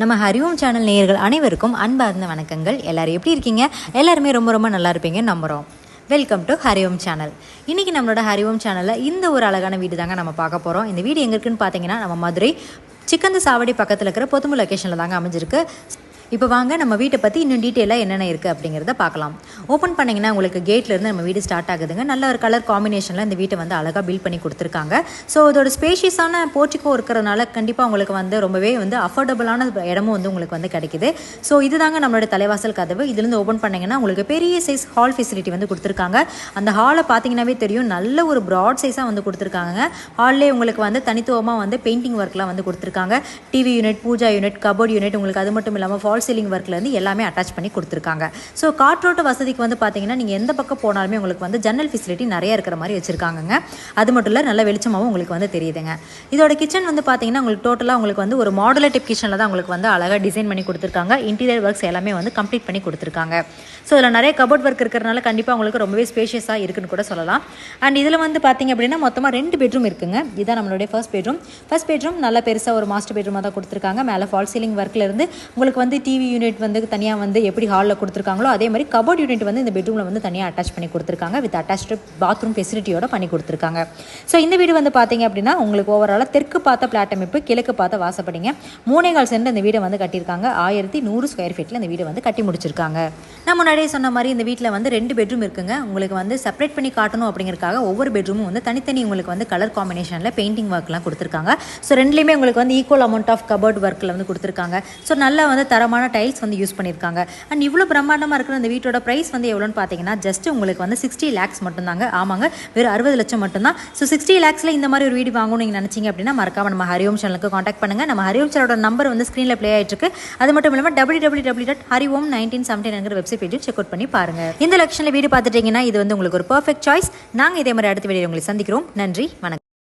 நம்ம ஹரிஓம் சேனல் நேயர்கள் அனைவருக்கும் அன்பார்ந்த வணக்கங்கள். எல்லோரும் எப்படி இருக்கீங்க? எல்லாருமே ரொம்ப ரொம்ப நல்லா இருப்பீங்கன்னு நம்புகிறோம் வெல்கம் டு ஹரிஓம் சேனல். இன்றைக்கி நம்மளோட ஹரிஓம் சேனலில் இந்த ஒரு அழகான வீடு தாங்க நம்ம பார்க்க போகிறோம் இந்த வீடு எங்கே இருக்குன்னு பார்த்தீங்கன்னா நம்ம மதுரை சிக்கந்த சாவடி பக்கத்தில் இருக்கிற பொதுமு லொக்கேஷனில் தாங்க அமைஞ்சிருக்கு. இப்போ வாங்க நம்ம வீட்டை பற்றி இன்னும் டீட்டெயிலாக என்னென்ன இருக்குது அப்படிங்கிறத பார்க்கலாம். ஓப்பன் பண்ணிங்கன்னா உங்களுக்கு கேட்லேருந்து நம்ம வீடு ஸ்டார்ட் ஆகுதுங்க. நல்ல ஒரு கலர் காம்பினேஷனில் இந்த வீட்டை வந்து அழகாக பில்ட் பண்ணி கொடுத்துருக்காங்க. ஸோ இதோட ஸ்பேஷியஸான போர்ட்டிக்கோ இருக்கிறதுனால கண்டிப்பாக உங்களுக்கு வந்து ரொம்பவே வந்து அஃபோர்டபுளான இடமும் வந்து உங்களுக்கு வந்து கிடைக்குது. ஸோ இதுதாங்க நம்மளோட தலைவாசல் கதவு. இதுலேருந்து ஓப்பன் பண்ணிங்கன்னா உங்களுக்கு பெரிய சைஸ் ஹால் ஃபெசிலிட்டி வந்து கொடுத்துருக்காங்க. அந்த ஹாலை பார்த்தீங்கன்னாவே தெரியும். நல்ல ஒரு ப்ராட் சைஸாக வந்து கொடுத்துருக்காங்க ஹால்லே உங்களுக்கு வந்து தனித்துவமாக வந்து பெயிண்டிங் ஒர்க்லாம் வந்து கொடுத்துருக்காங்க. TV unit pooja unit cupboard unit உங்களுக்கு அது மட்டும் இல்லாமல் ஃபால் சீலிங் ஒர்க்லேருந்து எல்லாமே அட்டாச் பண்ணி கொடுத்துருக்காங்க. ஸோ காற்றோட்ட வசதிக்கு வந்து பார்த்தீங்கன்னா நீங்கள் எந்த பக்கம் போனாலுமே உங்களுக்கு வந்து ஜன்னல் ஃபெசிலிட்டி நிறைய இருக்கிற மாதிரி வச்சுருக்காங்கங்க. அது மட்டும் இல்லை நல்ல வெளிச்சமாகவும் உங்களுக்கு வந்து தெரியுதுங்க. இதோட கிச்சன் வந்து பார்த்தீங்கன்னா உங்களுக்கு டோட்டலாக உங்களுக்கு வந்து ஒரு மாடுலர் டைப் கிச்சனில் தான் உங்களுக்கு வந்து அழகாக டிசைன் பண்ணி கொடுத்துருக்காங்க. இன்டீரியர் ஒர்க்ஸ் எல்லாமே வந்து கம்ப்ளீட் பண்ணி கொடுத்துருக்காங்க. ஸோ இதில் நிறைய கபோர்ட் ஒர்க் இருக்கிறனால கண்டிப்பாக உங்களுக்கு ரொம்பவே ஸ்பேஷியஸாக இருக்குன்னு கூட சொல்லலாம். அண்ட் இதில் வந்து பார்த்தீங்க அப்படின்னா மொத்தமாக ரெண்டு பெட்ரூம் இருக்குங்க. இதுதான் நம்மளுடைய ஃபர்ஸ்ட் பெட்ரூம் ஃபர்ஸ்ட் பெட்ரூம் நல்ல பெருசாக ஒரு மாஸ்டர் பெட்ரூமாக தான் கொடுத்துருக்காங்க. மேலே ஃபால் சீலிங் ஒர்க்கில் இருந்து உங்களுக்கு வந்து டிவி யூனிட் வந்து தனியாக வந்து எப்படி ஹாலில் கொடுத்துருக்காங்களோ அதே மாதிரி கபோர்ட் யூனிட் வந்து இந்த பெட்ரூமில் வந்து தனியாக அட்டாச் பண்ணி கொடுத்துருக்காங்க வித் அட்டாச்டு பாத்ரூம் ஃபெசிலிட்டியோட பண்ணி கொடுத்துருக்காங்க. ஸோ இந்த வீடு வந்து பார்த்தீங்க அப்படின்னா உங்களுக்கு ஓவராலாக தெற்கு பார்த்த பிளாட் அமைப்பு கிழக்கு பார்த்த வாசப்படிங்க. மூணே கால் சென்ட் இந்த வீடை வந்து கட்டியிருக்காங்க. ஆயிரத்தி நூறு ஸ்கொயர் ஃபீட்டில் இந்த வீடை வந்து கட்டி முடிச்சிருக்காங்க. நான் முன்னாடியே சொன்ன மாதிரி இந்த வீட்டில் வந்து ரெண்டு பெட்ரூம் இருக்குங்க. உங்களுக்கு வந்து செப்பரேட் பண்ணி காட்டணும் அப்படிங்கிறக்காக ஒவ்வொரு பெட்ரூமும் வந்து தனித்தனி உங்களுக்கு வந்து கலர் காம்பினேஷனில் பெயிண்டிங் ஒர்க்லாம் கொடுத்துருக்காங்க. ஸோ ரெண்டுலேயுமே உங்களுக்கு வந்து ஈக்குவல் அமௌண்ட் ஆஃப் கபோர்ட் ஒர்க்கில் வந்து கொடுத்துருக்காங்க. ஸோ நல்லா வந்து தரமான டைல்ஸ் வந்து யூஸ் பண்ணியிருக்காங்க. அண்ட் இவ்வளோ பிரம்மாண்டமாக இருக்கிற இந்த வீட்டோட ப்ரைஸ் வந்து எவ்வளோன்னு பார்த்தீங்கன்னா ஜஸ்ட் உங்களுக்கு வந்து சிக்ஸ்டி லேக்ஸ் மட்டும்தாங்க. ஆமாங்க வெறும் அறுபது லட்சம் மட்டும்தான். ஸோ சிக்ஸ்டி லேக்ஸில் இந்த மாதிரி ஒரு வீடு வாங்கணும் நீங்கள் நினச்சிங்க அப்படின்னா மறக்காம நம்ம ஹரிஓம் சேனலுக்கு காண்டாக்ட் பண்ணுங்கள் நம்ம ஹரிஓம் சேனலோட நம்பர் வந்து ஸ்க்ரீனில் ப்ளே ஆயிட்டு இருக்கு. அது மட்டும் இல்லாமல் W W W dot Hariom nineteen செவன்டீன்ங்கிற website பேஜும் செக் அவுட் பண்ணி பாருங்க. இந்த லட்சனில் வீடு பார்த்துட்டீங்கன்னா இது வந்து உங்களுக்கு ஒரு பர்ஃபெக்ட் சாய்ஸ் நாங்கள் இதே மாதிரி அடுத்த வீடியோ உங்களை சந்திக்கிறோம். நன்றி வணக்கம்.